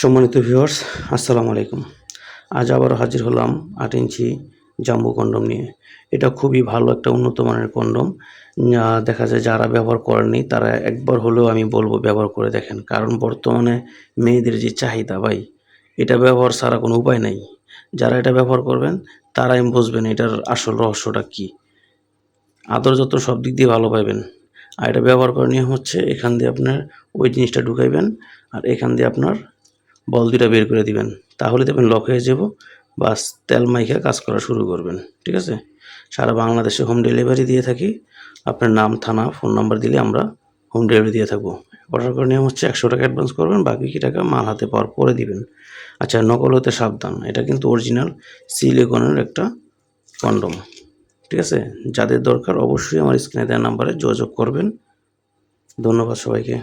সম্মানিত ভিউয়ার্স আসসালামু আলাইকুম। আজ আবারও হাজির হলাম আট ইঞ্চি জাম্বু কন্ডম নিয়ে। এটা খুবই ভালো একটা উন্নত মানের কন্ডম। দেখা যায় যারা ব্যবহার করেনি তারা একবার হলেও আমি বলব ব্যবহার করে দেখেন। কারণ বর্তমানে মেয়েদের যে চাহিদা ভাই, এটা ব্যবহার ছাড়া কোনো উপায় নাই। যারা এটা ব্যবহার করবেন, তারাই বুঝবেন এটার আসল রহস্যটা কী। আদর যত সব দিক দিয়ে ভালো পাইবেন। আর এটা ব্যবহার করার নিয়ম হচ্ছে, এখান দিয়ে আপনার ওই জিনিসটা ঢুকাইবেন, আর এখান দিয়ে আপনার বল দুটা বের করে দিবেন। তাহলে দেখবেন লক হয়ে যাব। বাস তেল মাইখা কাজ করা শুরু করবেন, ঠিক আছে? সারা বাংলাদেশে হোম ডেলিভারি দিয়ে থাকি। আপনার নাম, থানা ফোন নাম্বার দিলে আমরা হোম ডেলিভারি দিয়ে থাকব। অর্ডার করার নিয়ম হচ্ছে একশো টাকা অ্যাডভান্স করবেন, বাকি কি টাকা মাল হাতে পাওয়ার পরে দিবেন। আচ্ছা নকল হতে সাবধান। এটা কিন্তু অরিজিনাল সিলিকনের একটা কন্ডম ঠিক আছে? যাদের দরকার অবশ্যই আমার স্ক্রিনে দেওয়া নাম্বারে যোগাযোগ করবেন। ধন্যবাদ সবাইকে।